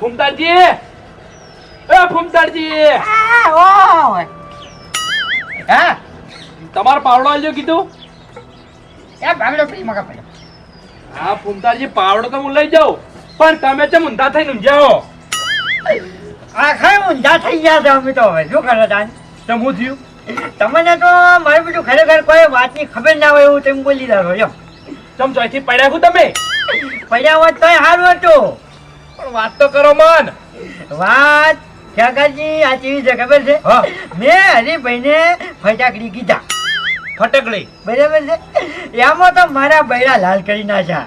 ફૂમતાજી એ ફૂમતાજી. હા? તમારો પાવડો આલ્યો કીધું. એ ભાગલો પેલી મગા પડ્યો હા ફૂમતાજી પાવડો તો હું લઈ જાઉં. પણ તમે ચમ ઊંધા થઈને ઊંઝાઓ આ ખાય ઊંધા થઈ ગયા છે અમે તો હવે. શું કરો તાન? ચમ હું થયું? તમને તો મારું બધું ખરેખર કોઈ વાતની ખબર ના હોય એવું તમે બોલી રહ્યો છો. તમ જોઈથી પડ્યા છું તમે? પડ્યા હોત તો સારું હતું. પણ વાત તો કરો મન. વાત? કાકાજી આ કેવી છે ખબર છે? મેં હરીભાઈ ને ફટાકડી કીધા. ફટકડી. બરાબર છે? એમાં તો મારા બૈરા લાલ કરી નાખ્યા.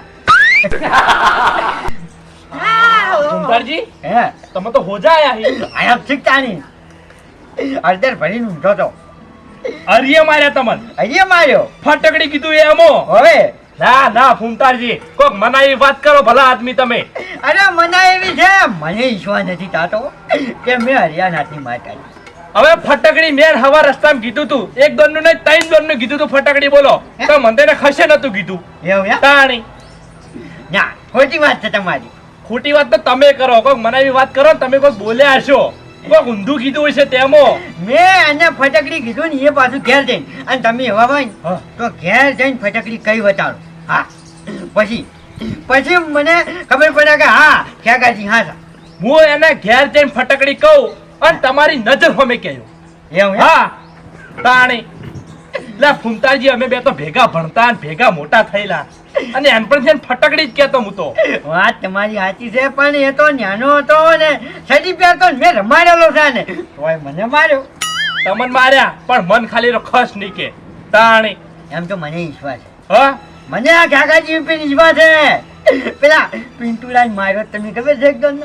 હે તમે તો હોજા આયા હી. આયા અડધર ભરીને ઊંઘતો તો. અરિયે માર્યા તમને. હજી માર્યો. ફટકડી કીધું એમો. હવે? ના ના ફૂમતારજી કોક મનાઈ વાત કરો ભલા આદમી તમે. અરે મના એવી છે? મને ઈશ્વર નથી તાતો કે મેં હરિયાણાથી માતા હવે ફટકડી મેં હવા રસ્તામાં કીધું તું. એક દોનનું નહીં ત્રણ દોનનું કીધું તું ફટકડી બોલો. તો મને ને ખસે નતું કીધું. એવું? તાણી. ના ખોટી વાત છે તમારી. ખોટી વાત તો તમે કરો. કોક મને એવી વાત કરો તમે કોક બોલ્યા હશો. કોક ઊંધું કીધું હશે તેમો. મેં એને ફટકડી કીધું ને એ પાછું ઘેર જઈને. અને તમે એવા હોય તો ઘેર જઈને ફટકડી કઈ બતાડો? હા? પછી? પછી મને ખબર પડે કે હા ખેગાજી હા સા. હું એને ઘેર જઈને ફટકડી કહું અને તમારી નજર હોમે કહ્યું એવું હા. તાણી. લે ફૂમતાજી અમે બે તો ભેગા ભણતા ને ભેગા મોટા થયેલા. અને એમ પણ છે ફટકડી જ કહેતો હું તો. વાત તમારી સાચી છે પણ એ તો નાનો હતો ને સડી પહેરતો તો મેં રમાડેલો છે ને. તોય મને માર્યો. તમને માર્યા પણ મન ખાલી ખસ નહીં કે. તાણી. એમ તો મને વિશ્વાસ હા? મને આ કાકાજી વિશ્વાસ છે. પેલા પિન્ટુલાલ માર્યો તમે ખબર છે એકદમ?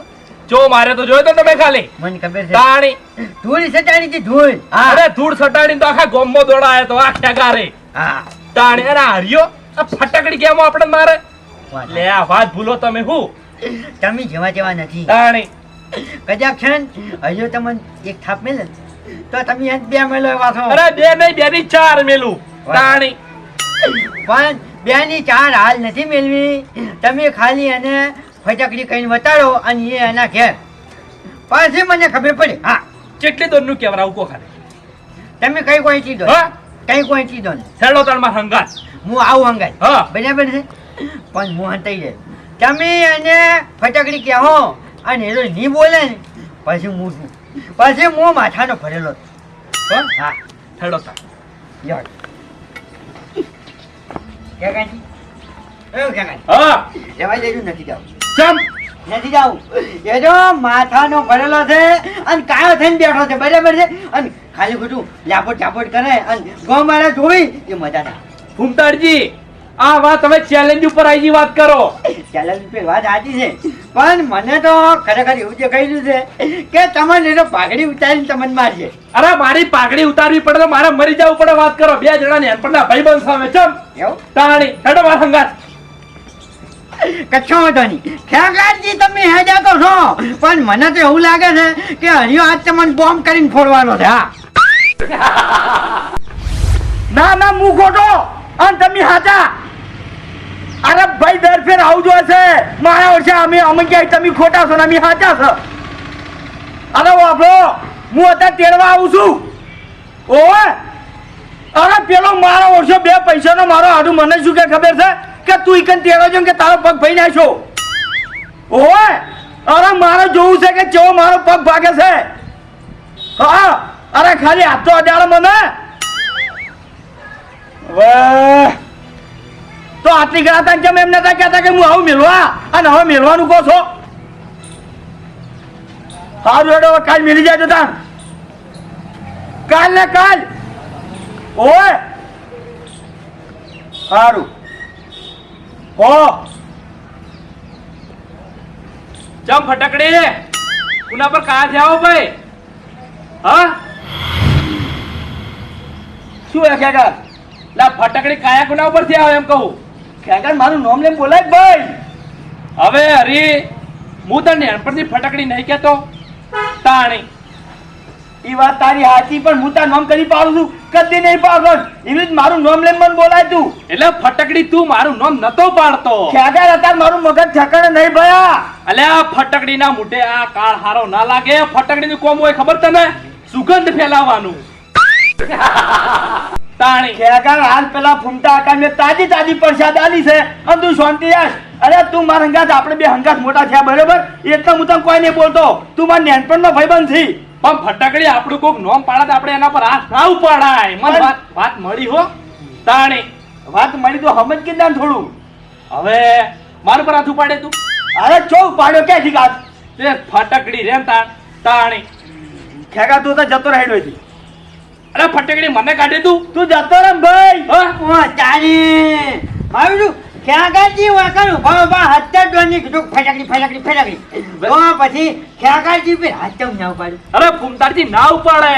જો મારે તો જોયો તો તમે ખાલી. મને ખબર છે. તાણી. ધૂળ સટાડી હતી ધૂળ. અરે ધૂળ સટાડીને તો આખા ગોમો દોડાયો તો આ ઠેકારે હા. તાણી અરે હાર્યો આ ફટકડી કેમ આપણે મારે. લે આ વાત ભૂલો તમે હું? તમે જેવા જેવા નથી. તાણી. કદાચ છે હજુ તમને એક થાપ મેલે તો તમે બે મેલો છો. અરે બે નહીં બે ની ચાર મેલું. તાણી. પણ બે ની ચાર હાલ નથી મેળવી. તમે ખાલી એને ફટકડી કહીને બતાડો અને એ એના ઘેર. પાછી મને ખબર પડી. હા. કેટલી દોરનું કેવરાવું કો ખાલી. તમે કઈ કોઈ હા. કઈ કોઈ ને હેડો તળમાં હંગાત. હું આવું હંગાત. હા. બરાબર છે? પણ હું હંતાઈ જાય. તમે એને ફટકડી કહો અને એનો નહીં બોલે ને. પછી હું છું પછી હું માથાનો ભરેલો. હા? હેડો તાર યાર. કાકાજી એ કાકાજી હા. લેવા જઈશું નથી જાવ ચમ નથી જાવ એ જો માથાનો ભરેલો છે અને કાયો થઈને બેઠો છે બરાબર છે? અને ખાલી ખોટું લાપોટ ચાપોટ કરે અને ગો મારે જોઈ એ મજા ના ફૂમતાડજી આ વાત હવે ચેલેન્જ ઉપર આવી વાત કરો. ચેલેન્જ ઉપર વાત સાચી છે. પણ મને તો ખરેખર એવું જે કહ્યું છે કે તમને એનો પાઘડી ઉતારીને તમને મારશે. અરે મારી પાઘડી ઉતારવી પડે તો મારે મરી જવું પડે વાત કરો. બે જણા ને એનપણના ભાઈ બંધ સામે ચમ. એવું? તાણી હેડો માર સંગાત કચ્છો વાંધો નહીં. તમે હેજા તો છો. પણ મને તો એવું લાગે છે કે હરિયો આજ તમને બોમ્બ કરીને ફોડવાનો છે હા. ના ના હું ખોટો અને તમે હાચા. અરે ભાઈ દર ફેર આવજો હશે. મારા વર્ષે અમે અમે ક્યાંય તમે ખોટા છો ને અમે સાચા છો. અરે વાપરો, હું અત્યારે તેડવા આવું છું. ઓવે અરે પેલો મારો વર્ષો બે પૈસાનો મારો આડું મને શું કે ખબર છે? કે તું ઈકન તેડવા જો કે તારો પગ ભાઈ નાખ્યો? ઓવે અરે મારે જોવું છે કે કેવો મારો પગ ભાગે છે? હા, અરે ખાલી હાથ તો મને. વાહ. તો આટલી ગયા હતા કેમ એમ નતા કહેતા કે હું આવું મેળવા અને હવે મેળવાનું કહો છો? સારું હેડો કાલ મિલી જાય તાન કાલ ને કાલ. ઓય. સારું. હો. ચમ ફટકડી ઉના પર કાયા થયા ભાઈ. હા? શું લખ્યા લા ફટકડી કાયા કોના ઉપરથી આવે એમ કહું? ખેગર મારું નામ લઈને બોલાય ભાઈ? હવે હરી હું તને નેનપણથી ફટકડી નહીં કહેતો. તાણી. એ વાત તારી સાચી પણ હું તારું નામ કરી પાડું છું? કદી નહીં પાડો. એવી જ મારું નામ લઈને મને બોલાય તું. એટલે ફટકડી તું મારું નામ નતો પાડતો. ખ્યાગાર હતા મારું મગજ ઠેકાણે નહીં ભયા? અલે આ ફટકડી ના મોઢે આ કાળ હારો ના લાગે. ફટકડી નું કોમ હોય ખબર તને? સુગંધ ફેલાવાનું તાણી ખેગાર હાલ પેલા ફૂમતા આકાને તાજી તાજી પરસાદ આલી છે. અને તું શાંતિ આસ અરે તું માર હંગાત આપણે બે હંગાત મોટા થયા બરોબર? એટલે હું તને કોઈ નહીં બોલતો. તું મારા નેનપણનો ભાઈબંધ છી. પણ ફટાકડી આપણું કોક નોમ પાડે તો આપણે એના પર હાથ ના ઉપાડાય. મને વાત વાત મળી હો. તાણી. વાત મળી તો સમજ કે ના થોડું. હવે મારું પર હાથ ઉપાડે તું. અરે ચો પાડ્યો ક્યાંથી કાત તે ફટકડી રેમ તાણ. તાણી. ખેગા તું તો જતો રહેલો હતી અરે ફટકડી મને કાઢી તું તું જતો રે ભાઈ. હા મારું શું ખ્યાગાજી વાકર ઊભા ઊભા હત્તર ડોની કીધું. ફટાકડી ફટાકડી ફટાકડી. ઓ પછી ખ્યાગાજી પે હાથમ ના ઉપાડ્યું અરે ફૂમતારજી ના ઉપાડે.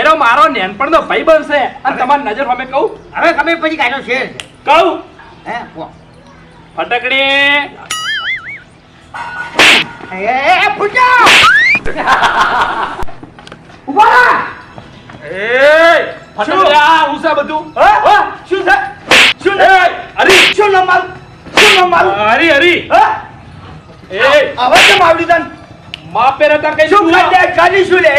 એરો મારો નેનપણનો ભાઈ બનશે. અને તમારી નજર સામે કહું. હવે તમે પછી કાઢો છે કહું. હે ફટકડી. એ ફૂટા ઊભા. એ ફટકડી આ બધું. હા? શું છે? શું છે? હરી શું મારું શું નામ મારું હા? એ. આવા કેમ આવડ્યું તને માપે રહેતા કઈ શું શું? ખાઈ કાલી શું લે?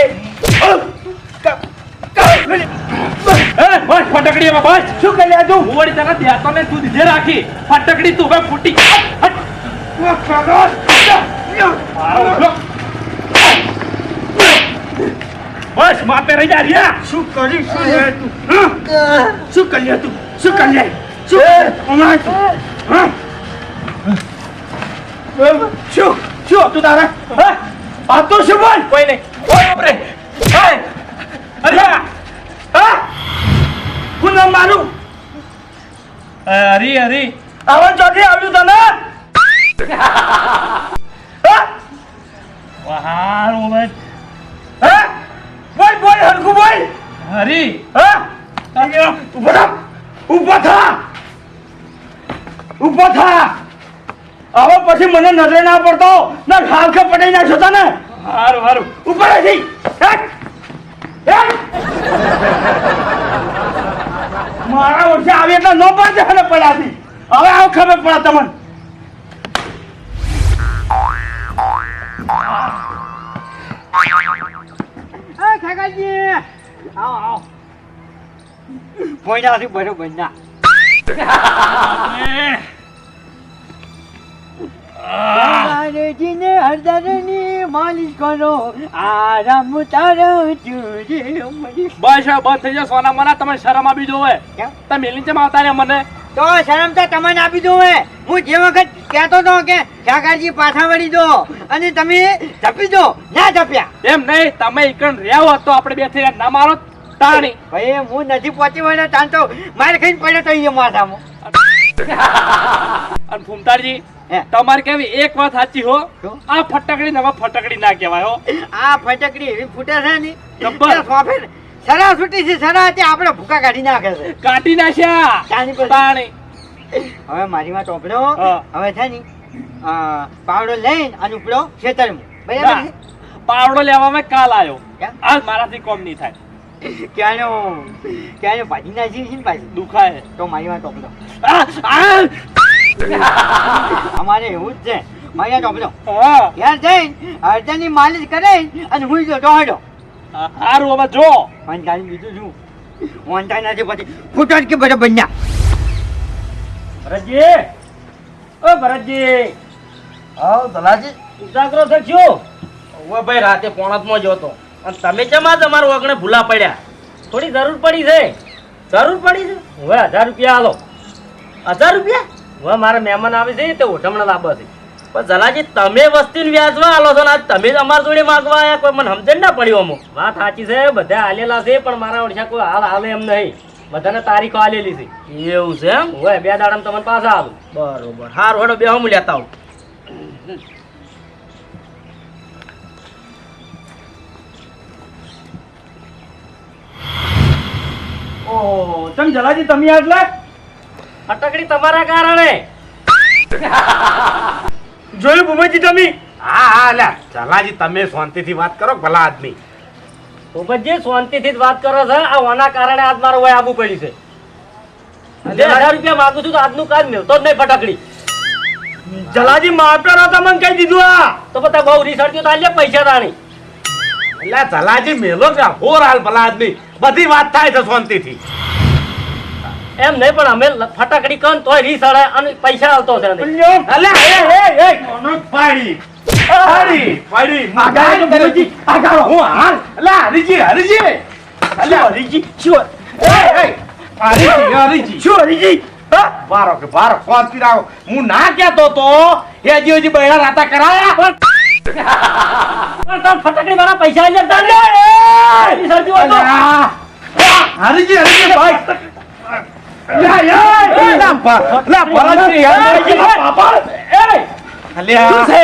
ફટકડી એમાં બસ. શું કરી લે તું તને ધ્યાતો ને તું દીધે રાખી ફટકડી તું હવે ફૂટી. મારો. બસ માપે રહી જા રિયા. શું કરી શું લે તું? હા? શું કરી લે તું? શું કરી લે શું હમણાં તું? હા? શું? શું? તું તારે? હા? આ તો શું બોલ? કોઈ નહીં. ઓય બાપરે. હા? અરે હા? હું નામ મારું હરી અરે આવા ચોથી આવ્યું તને? મને નજરે ના પડતો. ના ખાલખા પડાઈ નાખશો તને હારું હારું. ઉપર! હેટ! મારા વર્ષે આવી એટલે ન પાડે મને પડાતી હવે આવું ખબર પડે તમને. એ ખ્યાગાજી આવો આવો. પોઈનાથી બરોબર ના હરજીને હરદરની માલિશ કરો. આરામ તારો જુજે બસ બસ થઈ જાઓ સોના મના. તમે શરમ આપી દો કેમ? તમે નીચે આવતા રહ્યા મને. તો શરમ તો તમને આપી દઉં હે હું જે વખત કહેતો હતો કે કાકાજી પાછા વળી દો અને તમે જપી દો ના જપ્યા એમ નહીં તમે ઈકણ રહ્યા તો આપણે બે થઈ ના મારો તાણી. ભાઈ હું નથી પહોંચી વળ્યો તાણ તો મારે ખાઈને પડ્યો તો અહીંયા માથામાં. અને ફૂમતારજી હે. તમારે કેવી? એક વાત સાચી હો? આ ફટકડી નવા ફટકડી ના કહેવાય હો. આ ફટકડી એવી ફૂટે છે ને? જબ્બર. સોફે સરા છૂટી છે સરા તે આપણે ભૂકા કાઢી નાખે છે. કાઢી નાખ્યા. પછી- હવે મારી માં ટોપલો હવે છે ને પાવડો લઈને અને ઉપડો ખેતરમાં. બરાબર ના. પાવડો લેવામાં કાલ આવ્યો. આ મારાથી કોમ નહીં થાય. ક્યાંનો ક્યાંનો ભાજી નાખી છે ને પાછી? દુખાય તો મારી માં આ, આ! અમારે એવું જ છે. મારી હા. ત્યાં જઈને અડધાની માલિશ કરે અને હું જો દોડો. હારું હવે જો. પણ તારી બીજું શું? વાંધા નથી પછી. ફૂટો કે બરાબર ના ભરતજી. ઓ ભરતજી. હા દલાજી ઉજાગરો થયો? હવે ભાઈ રાતે પોણાતમાં જ હતો. અને તમે કેમ આ તમારું વગણે ભૂલા પડ્યા? થોડી જરૂર પડી છે. જરૂર પડી છે? હવે હજાર રૂપિયા હાલો હજાર રૂપિયા? હવે મારા મહેમાન આવે છે તે ઓઢમણા લાવવા છે. પણ જલાજી તમે વસ્તીને વ્યાજમાં આલો છો ને આજ તમે જ અમારા જોડે માગવા આવ્યા કોઈ મને સમજણ ના પડ્યું અમુક. વાત સાચી છે બધા આલેલા છે પણ મારા ઓળખ્યા કોઈ હાલ હાલે એમ નહીં. બધાને તારીખો આલેલી છે. એવું છે એમ? હોય બે દાડામાં તમને પાછા આવું બરોબર. હાર હેડો બે હું લેતા આવું. ઓહો તમે જલાજી તમે આટલા? ફટકડી તમારા કારણે. જોયું ભૂમજી તમે? હા હા લે ચલાજી તમે શાંતિથી વાત કરો ભલા આદમી. ભૂપતજી શાંતિથી જ વાત કરો છો. આ ઓના કારણે આજ મારો વય આવવું પડ્યું છે. જે હજાર રૂપિયા માંગુ છું તો આજનું કાજ મેળતો જ નહીં ફટકડી. જલાજી માપેરો મને કહી દીધું આ તો બધા બહુ રિસર્ચ તો આલ્યા પૈસા તાણી. એટલે જલાજી મેલો છે. હોર હાલ ભલા આદમી. બધી વાત થાય છે શાંતિથી. એમ નહીં પણ અમે ફટાકડી કન તોય રીસ અડે અને પૈસા આવતો છે. અલ્યા. એ એ એ. કોનો ફાડી ફાડી ફાડી આગારો તો ભૂપતજી, હું હાલ? અલ્યા હરીજી હરીજી. અલ્યા હરીજી શું? એ એ. હરીજી હરીજી. શું હરીજી? બારો કે બારો શાંતિ રાખો હું ના કહેતો તો એ હજી હજી રાતા કરાયા. પણ તમે ફટાકડી વાળા પૈસા આલ્યા તા ને? રિસર્ચ હોય તો. અલ્યા. હરીજી હરીજી ભાઈ. લા, લા, લા, ભા- લા, ભરતજી, હરીજી, લા, અલ્યા. શું છે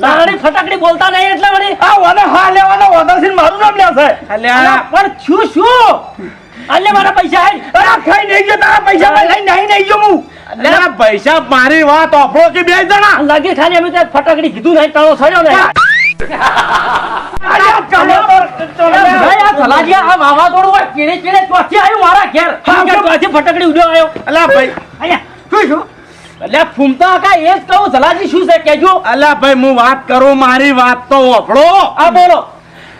તાણી ફટાકડી બોલતા નહીં એટલે વળી આ ઓને હા લેવાનો ઓદરસીન મારું નામ લેશે અલ્યા. પણ શું શું આલ્યા મારા પૈસા આય અરે આ ખાઈ નહીં ગયો તારા પૈસા મેં લઈને નહીં નહીં ગયો હું અલ્યા, પૈસા મારી વાત ઓફળો કે બે જણા લાગે ખાલી અમે ફટાકડી કીધું નહીં તળો સડ્યો ને અલ્યા મારી વાત તો ઓફળો આ બોલો.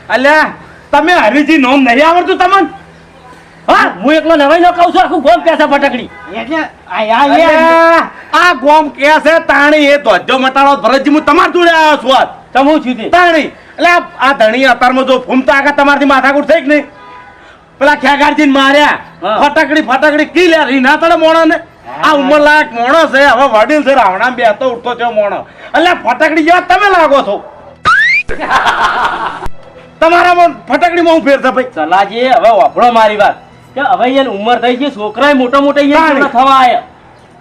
અલ્યા તમે હરીજી નોમ નહીં આવડતું તમને હા, હું એકલો નવાઈ નો કહું છું, આખું ગોમ કેસે ફટાકડી. આ ગોમ કે છે તાણી એ ધોજો મટાડો ભરતજી હું તમાર જોડે આવ્યો છું. તમું શું તે. તાણી. એટલે આ- ધણી અતારમાં જો ફૂમતા આગળ તમારથી માથાકૂટ થઈ કે નહીં? પેલા ખેગારજીને માર્યા. ફટાકડી ફટાકડી કી લે? રીના તડે મોણો ને આ ઉંમર લાયક મોણો છે. હવે વડીલ છે રાવણા બે તો ઉઠતો છે મોણો. એટલે ફટાકડી જેવા તમે લાગો છો. તમારામાં ફટાકડીમાં હું ફેર છે ભાઈ. સલાજી, હવે વાપરો મારી વાત. કે હવે એને ઉંમર થઈ ગઈ છોકરા મોટા મોટા થવા આયા.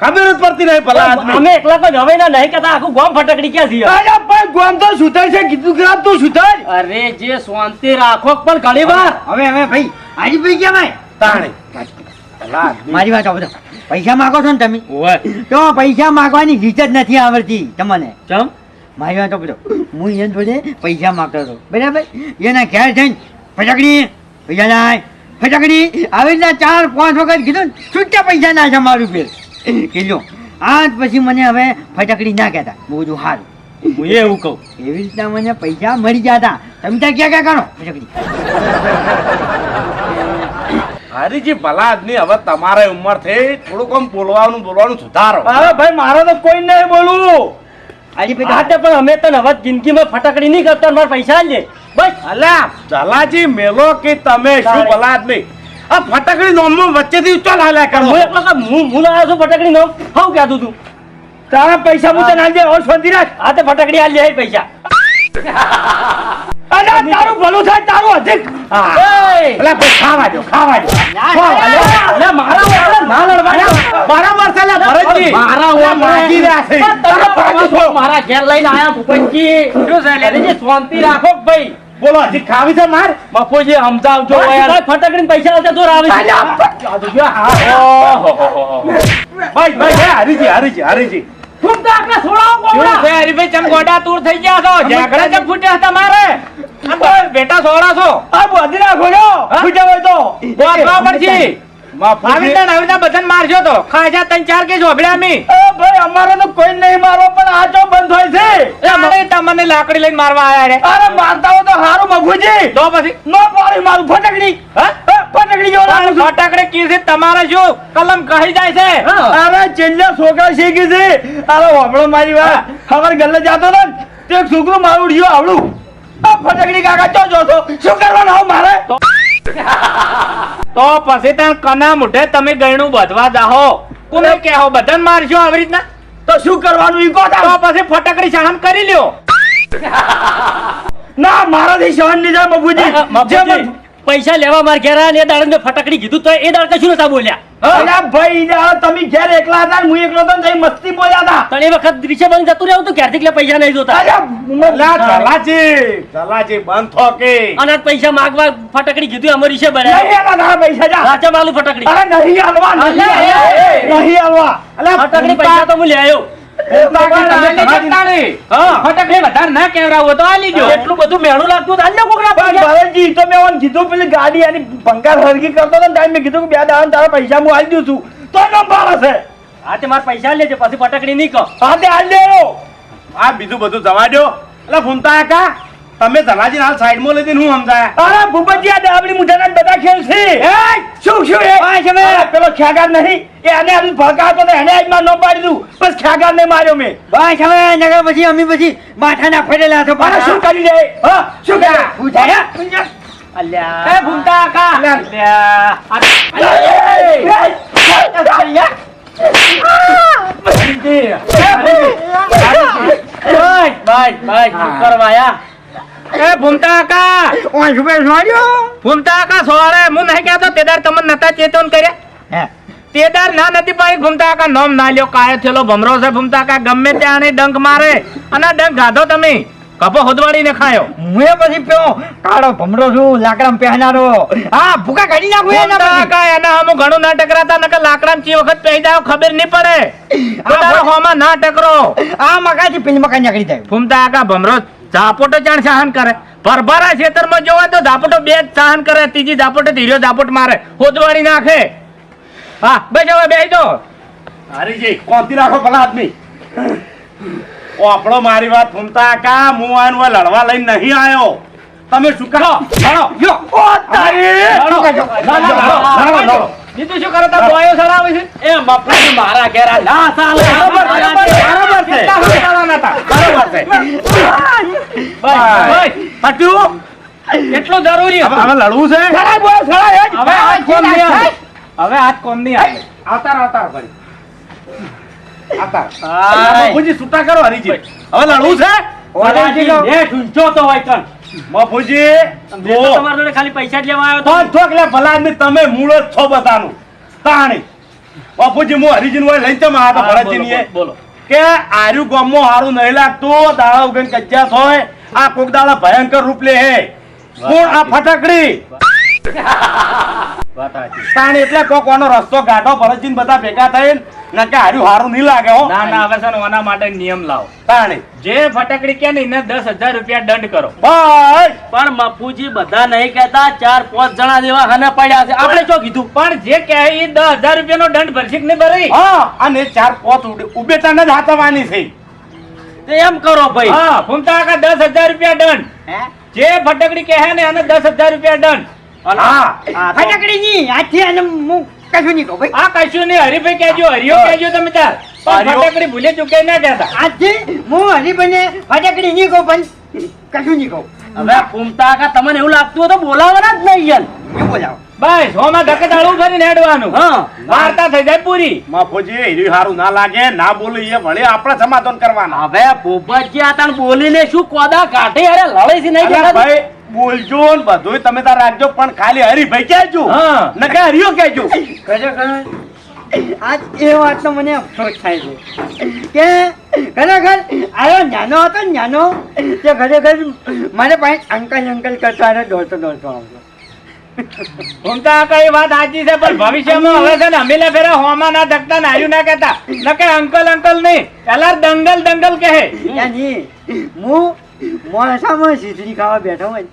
ખબર જ પડતી નહીં ભલા આદમી. અમે એકલા કોઈ હવે ના નહીં કહેતા આખું ગોમ ફટકડી ક્યાં છીએ. અરે ભાઈ ગોમ તો સુધાર છે કીધું કે આ તું સુધાર અરે જે શાંતિ રાખો પણ ઘણી વાર. હવે હવે ભાઈ હાજી ભાઈ કેમ તાણી. ભલા મારી વાત આવો પૈસા માંગો છો ને તમે? તો પૈસા માંગવાની રીત જ નથી આવડતી તમને. ચમ? મારી વાત સાંભળો. હું એને જોડે પૈસા માંગતો હતો. બરાબર? એના ઘેર જઈને ફટાકડી પૈસા લાય ફટકડી. આવી રીતના ચાર પાંચ વખત કીધું ને છૂટા પૈસા ના છે મારું કીધું. આજ પછી મને હવે ફટકડી ના કહેતા. બહુ બધું સારું હું એવું કહું. એવી રીતના મને પૈસા મળી જતા. તમે ત્યાં ક્યાં ક્યાં કરો? ફટકડી. હરીજી ભલા આદમી હવે તમારે ઉંમર થઈ. થોડુંક આમ બોલવાનું બોલવાનું સુધારો. હવે ભાઈ મારે તો કોઈ નહીં બોલવું. આજે પણ અમે તને હવે જિંદગીમાં ફટકડી નહીં કરતા મારા પૈસા આલજે બસ. અલા જલાજી મેલો કે તમે? શું ભલાદ ભલા આદમી આ ફટાકડી નોમમાં વચ્ચેથી ચાલ હાલ્યા કરો હું. એકલો હું હું લાવ્યો છું ફટાકડી નોમ. હું કહેતું તું તારા પૈસા હું. તને આલજે ઓર શાંતિ રાખ. આ તે ફટાકડી આલજે એ પૈસા. અરે તારું ભલું થાય તારું અધિક. એટલે ખાવા દો ખાવા દો. ખાવા મારા વાળા ના લડવાના. મારા લે ભરતજી. મારા અલ્યા માગી રહ્યા છે. તારા મારા ઘેર લઈને આયા ભૂપનજી શું છે લે? શાંતિ રાખો ભાઈ? બોલો હજી ખાવી છે માર? બાપુજી સમજાવજો યાર ફટાકડી પૈસા આવતા તો આવે. ભાઈ ભાઈ ભાઈ, હરીજી હરીજી હરીજી. ફૂટ તો આટલા છોડાવો કોમળા. હરીભાઈ ચમ ગોડા તૂર થઈ ગયા છો? ઝઘડા ચમ ફૂટ્યા હતા મારે? તો બેટા સોડા છો. આ બધી રાખો છો ફૂટ્યા હોય તો. ગોતવા પડશે આવી આવી બધાને મારજો તો. ખાજા ત્રણ ચાર કે જોબડ્યા મી એ ભાઈ અમારે તો કોઈ નહીં મારો પણ આ ચો બંધ હોય છે. તમને લાકડી લઈને મારવા આયા રે. અરે મારતા હોય તો હારું મગુજી. તો પછી? નો પાડી મારું ફટકડી. હા? હા, ફટકડી લાગુ છું. તમારે શું? કલમ કહી જાય છે. હા. અરે ચેલ્લા છોકરા શીખી છે? અરે વાપડો મારી વાત. ખબર ગલ્લે જાતો ને તે એક છોકરું મારું ઉડ્યો આવડું. ફટકડી કાકા ચો જો છો શું કરવાનું આવું મારે? તો પછી તણ કના મુઢે તમે ગયણું બધવા જાહો. કોને કહેવો બધાને મારશો આવી રીતના? તો શું કરવાનું? ઈ કહો તો પછી ફટાકડી સહન કરી લ્યો. ના મારાથી સહન નહીં થાય બાપુજી જે પૈસા લેવા માર ઘેરા ને એ દાડે ફટાકડી કીધું તો એ દાડે કશું નતા બોલ્યા. અલ્યા ભાઈ તમે ઘેર એકલા હતા હું એકલો હતો ને મસ્તી બોલ્યા હતા. પણ એ વખત દ્રિશ્ય બંધ જતું રહેવું તો એટલે પૈસા નહીં જોતા. અલ્યા, જલાજી જલાજી બંધ થો કે. અને પૈસા માંગવા ફટકડી કીધું બને નહીં આલવા તારા પૈસા જા. માલું ફટકડી. અરે નહીં આલવા નહીં આલવા. અલ્યા ફટાકડી પૈસા તો હું લઈ આવ્યો. વધારે ના કેવરાવો તો આલી દો એટલું બધું મેણું લાગતું પૈસા. ભરતજી, તો મેં ઓને કીધું પેલી ગાડી આની ભંગાર હરગી કરતો હતો ને ત્યારે મેં કીધું કે બે દાડા તારા પૈસા હું આલી દઉં છું. તો હશે હા તે મારા પૈસા લેજે પછી ફટકડી નહીં કહો. હા તે આલી દેવો આ બીજું બધું જવા દો એટલે ફૂમતા કા તમે ધનાજી હાલ સાઈડમાં લઈ જઈને હું સમજાયા અરે ભૂપતજી આ આપણી મુઠાના બધા ખેલ છે એ શું શું એ આ છે પેલો ખ્યાગાર નહીં એ આને આમ ભડકાવતો તો એને માર ન પાડી દઉં બસ ખ્યાગાર ને માર્યો મે બસ હવે નગર પછી અમે પછી માથા ના ફરેલા તો મારે શું કરી દે હા શું કરે પૂછાય? અલ્યા એ ભૂમતા કા અલ્યા બાય બાય બાય શું કરવા? એ ભૂમતા કા ઓય ભાઈ સોર્યો? ભૂમતા કા સોળે હું નહીં કહેતો તેદાર તમને નતા ચેતવન કર્યા? તેદાર ના નથી પાડી ભૂમતા કા નોમ ના લ્યો કાયો થેલો ભમરો છે ભૂમતા કા ગમે ત્યાં આને ડંક મારે અને ડંક ગાધો તમે કપો હોદવાડીને ખાયો. મુએ પછી પ્યો કાળો ભમરો છું લાકડામાં પહેનારો. હા ભૂકા કાઢી નાખું એના ભૂમતા પછી. કા એના હમ ઘણું ના ટકરાતા નકર લાકડામાં ચી વખત પહેરી જાવ ખબર નહીં પડે. તારો હોમાં ના ટકરો. આ મકાથી પેલી મકાન નીકળી જાય. ફૂમતા કા ભમરો ઝાપોટો ચાણ સહન કરે. પરભારા ખેતરમાં જોવા તો ઝાપોટો બે જ સહન કરે ત્રીજી ધાપોટો ત્રીજો ઝાપોટ મારે. હોદવાડી નાખે. હા બસ હવે બેસી દો હરીજી કોણથી રાખો ભલા આદમી. આપણો મારી વાત ફૂમતા કા? હું આનું લડવા લઈને નહીં આવ્યો તમે શું કરો લડો યો ઓ તારી! લડો લડો લડો લડો બીજું શું કરે તો બોયો સડાવે છે એ મફત મારા ઘેર આ ના ચાલે. બરાબર બરાબર બરાબર છે સડાવાના? બરાબર છે ભાઈ, પટ્યું એટલું જરૂરી હવે હવે લડવું છે સડાય બોયો સડાય એ હવે હાથ કોમ નહીં આવે. હવે હાથ કોમ નહીં આવે. આવતાર આવતાર ફરી. આવતાર. આ બાપુજી છૂટા કરો હરીજી હવે લડવું છે ઓલાજી હેઠ ઊંચો તો હોય કણ. બાપુજી મેં તો તમારા જોડે ખાલી પૈસા જ લેવા આવ્યો તો. ઠોક લે ભલા આદમી તમે મૂળ જ છો બધાનું. તાણી. બાપુજી હું હરીજી હોય લઈને તમે આ ભરતજી બોલો, ની બોલો. કે આર્યુ ગામમાં હારું નહીં લાગતું દાડા ઉગન કચ્યા હોય. આ કોક દાડા ભયંકર રૂપ લે હે. કોણ આ ફટકડી. તાણી એટલે કોક આનો રસ્તો ગાઢો ભરતજી બધા ભેગા થઈને ના કે હાર્યું હારું નહીં લાગે હો. ના ના હવે છે ને ઓના માટે નિયમ લાવો. તાણી જે ફટકડી કે ને એને દસ હજાર રૂપિયા દંડ કરો. ભાઈ! પણ મફુજી બધા નહીં કહેતા ચાર પાંચ જણા જેવા હને પડ્યા છે. આપણે શું કીધું? પણ જે કહે એ દસ હજાર રૂપિયાનો દંડ ભરશે કે નહીં ભરે. હા અને ચાર પોત ઉબેટાને જ હાથવાની છે. એમ કરો ભાઈ. હા ફૂમતા કાકા દસ હજાર રૂપિયા દંડ. જે ફટકડી કહે ને એને દસ હજાર રૂપિયા દંડ. હા. આ અને હું કશું નહીં કહું ભાઈ. આ કશું નહીં હરીભાઈ કહેજો હરિયો કહેજો તમે તાર. ફટાકડી ભૂલે ચૂકે ના કહેતા. આજથી હું હરીબને ફટાકડી નહીં કહું પણ કશું નહીં કહું. હવે ફૂમતા કા તમને એવું લાગતું હોય તો બોલાવવાના જ નહીં યાર. શું બોલાવો. બસ હોમાં તાળું ફરીને હેડવાનું હા. વાર્તા થઈ જાય પૂરી. માફોજી એર્યું હારું ના લાગે ના બોલી એ ભલે આપણે સમાધાન કરવાના. હવે પોપટજી આ તાણ બોલીને શું કોદા કાઢે? અરે લડે છે નહીં ભાઈ બોલજો ને બધું તમે તાર રાખજો પણ ખાલી હરીભાઈ કહેજો. હા. ન કે હરિયો કહેજો. ખરેખર આજ એ વાતનો મને અફસોસ થાય છે. કે ખરેખર આયો નાનો હતો ને નાનો તે ખરેખર મારે પાસે અંકલ અંકલ કરતા દોડતો દોડતો આવતો. ફૂમતા કાકા એ વાત સાચી છે પણ ભવિષ્યમાં હવે છે ને અમીલા ફેરા હોમાં ના ધકતા ને ના કહેતા. ન કે અંકલ અંકલ નહીં. પેલા દંગલ દંગલ કહે. હું મોસામાં શીતળી ખાવા બેઠો હોય.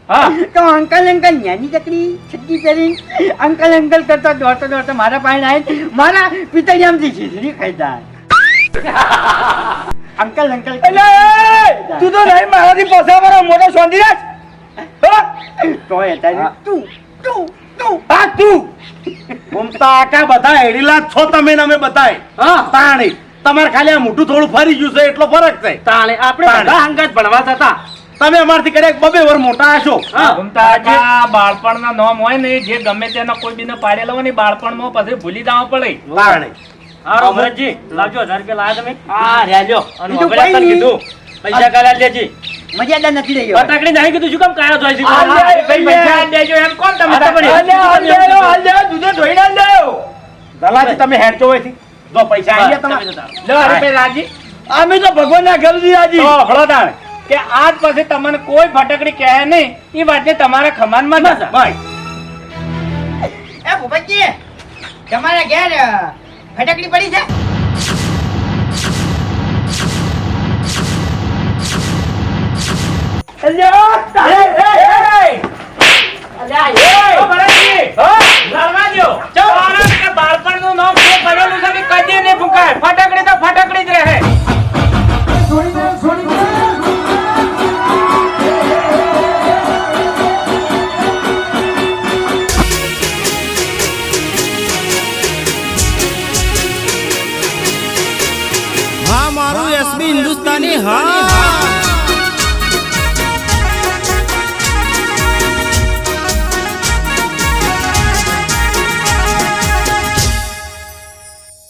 તો અંકલ અંકલ નાની ચકડી છક્કી પહેરી અંકલ અંકલ કરતા દોડતો દોડતો મારા પાસે મારા પિતળિયામથી શીતળી ખાઈતા અંકલ અંકલ તું તો નહીં મારાથી પસાવાનો મોટો સોંધી તો એ તું તું તું. ઘૂમતા આકા બધા એડીલા છો તમે ને અમે બધાય. હા. તાણી. તમારે ખાલી આ મોઢું થોડું ફરી ગયું છે એટલો ફરક છે. તાણે આપણે બધા હંગાત ભણવા જતા. તમે અમારથી કદાચ બબે વર મોટા હશો. હા. ફૂમતા કાકા બાળપણના નોમ હોય ને જે ગમે તેનો કોઈ બીને પાડેલો હોય ને બાળપણમાં પછી ભૂલી જવા પડે. હારું, ભરતજી, લાવજો હજાર રૂપિયા તમે. હા રેજો અને. કીધું પૈસા લેજી મર્યાદા નથી રહી. ફટાકડી નહીં કીધું શું કામ? કાયો જોઈ છે. દેજો એમ. કોણ તમે આ તો પણ હાલ દે, હાલ દે, હાલ દૂધે ધોઈને હાલ દલાજી તમે હેડજો હોયથી જો પૈસા આવી ગયા તમે. લો હરીભાઈ રાજી. અમે તો ભગવાનના ઘરથી રાજી. તો હળો તાણે કે આજ પછી તમને કોઈ ફટકડી કહે નહીં. એ વાતને તમારા ખમાનમાં ના ભાઈ. એ ભૂપતજી તમારા ઘેર ફટકડી પડી છે? અલ્યા